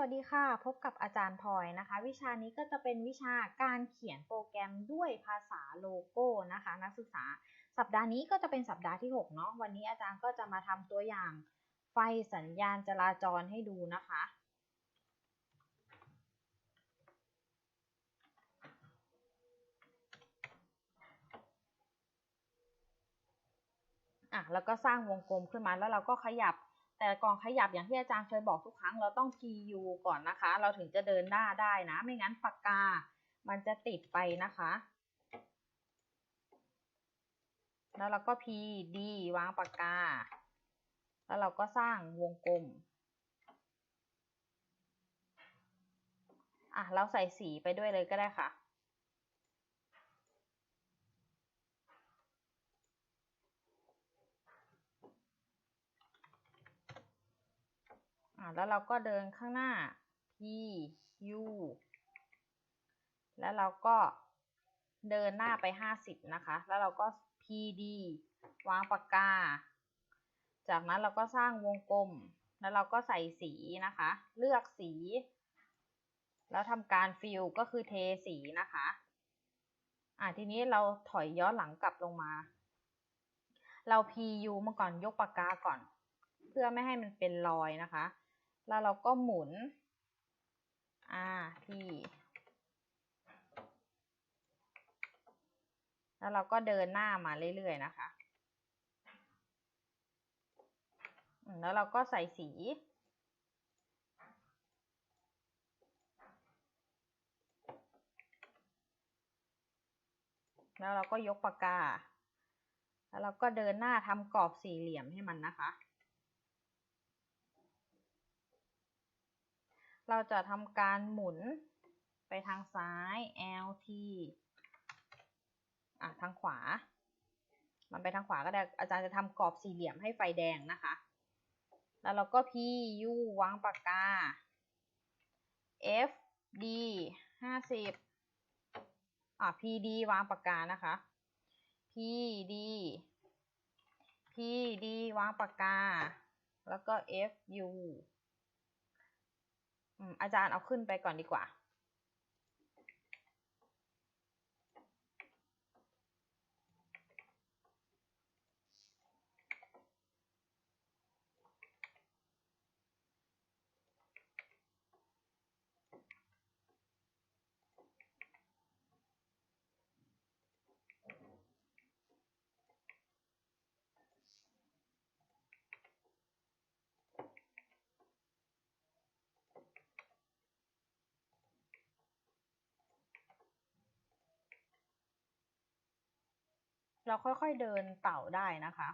วัสดีค่ะ พบกับอาจารย์พลอยนะคะ วิชานี้ก็จะเป็นวิชาการเขียนโปรแกรมด้วยภาษาโลโก้นะคะ นักศึกษา สัปดาห์นี้ก็จะเป็นสัปดาห์ที่6เนาะวันนี้อาจารย์ก็จะมาทำตัวอย่างไฟสัญญาณจราจรให้ดูนะคะ อะแล้วก็สร้างวงกลมขึ้นมาแล้วเราก็ขยับ แต่กอนขยับอย่างที่อาจารย์เคยบอกทุกครั้งเราต้อง PU ก่อนนะคะ เราถึงจะเดินหน้าได้นะ ไม่งั้นปากกา มันจะติดไปนะคะ แล้วเราก็ PD วางปากกา แล้วเราก็สร้างวงกลม อะ เราใส่สีไปด้วยเลยก็ได้ค่ะ แล้วเราก็เดินข้างหน้า P U แล้วเราก็เดินหน้าไป 50 นะคะ แล้วเราก็ P D วางปากกา จากนั้นเราก็สร้างวงกลม แล้วเราก็ใส่สีนะคะ เลือกสี แล้วทำการฟิลก็คือเทสีนะคะ อ่าทีนี้เราถอยย้อนหลังกลับลงมา เรา PU มาก่อนยกปากกาก่อน เพื่อไม่ให้มันเป็นรอยนะคะ แล้วเราก็หมุนอ่าที่แล้วเราก็เดินหน้ามาเรื่อยๆนะคะ แล้วเราก็ใส่สี แล้วเราก็ยกปากกา แล้วเราก็เดินหน้าทำกรอบสี่เหลี่ยมให้มันนะคะ เราจะทำการหมุนไปทางซ้าย LT อะทางขวา มันไปทางขวาก็ได้ อาจารย์จะทำกรอบสี่เหลี่ยมให้ไฟแดงนะคะ แล้วเราก็ PU วางปากกา FD ห้าสิบอะ PD วางปากกานะคะ PD PD วางปากกา แล้วก็ FU อาจารย์เอาขึ้นไปก่อนดีกว่า เราค่อยๆเดินเต่าได้นะคะ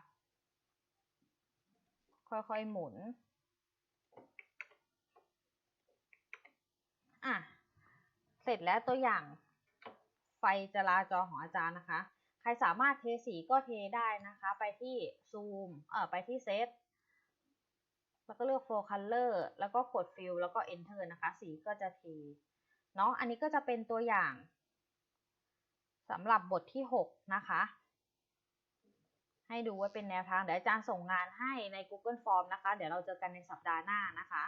ค่อยๆหมุน อะ เสร็จแล้วตัวอย่างไฟจราจรของอาจารย์นะคะ ใครสามารถเทสีก็เทได้นะคะ ไปที่ซูม เอ่อ ไปที่เซต แล้วก็เลือก flow color แล้วก็กด fill แล้วก็ enter นะคะ สีก็จะเท เนาะ อันนี้ก็จะเป็นตัวอย่างสำหรับบทที่ 6 นะคะ ให้ดูว่าเป็นแนวทาง เดี๋ยวอาจารย์ส่งงานให้ใน Google Form นะคะ เดี๋ยวเราเจอกันในสัปดาห์หน้านะคะ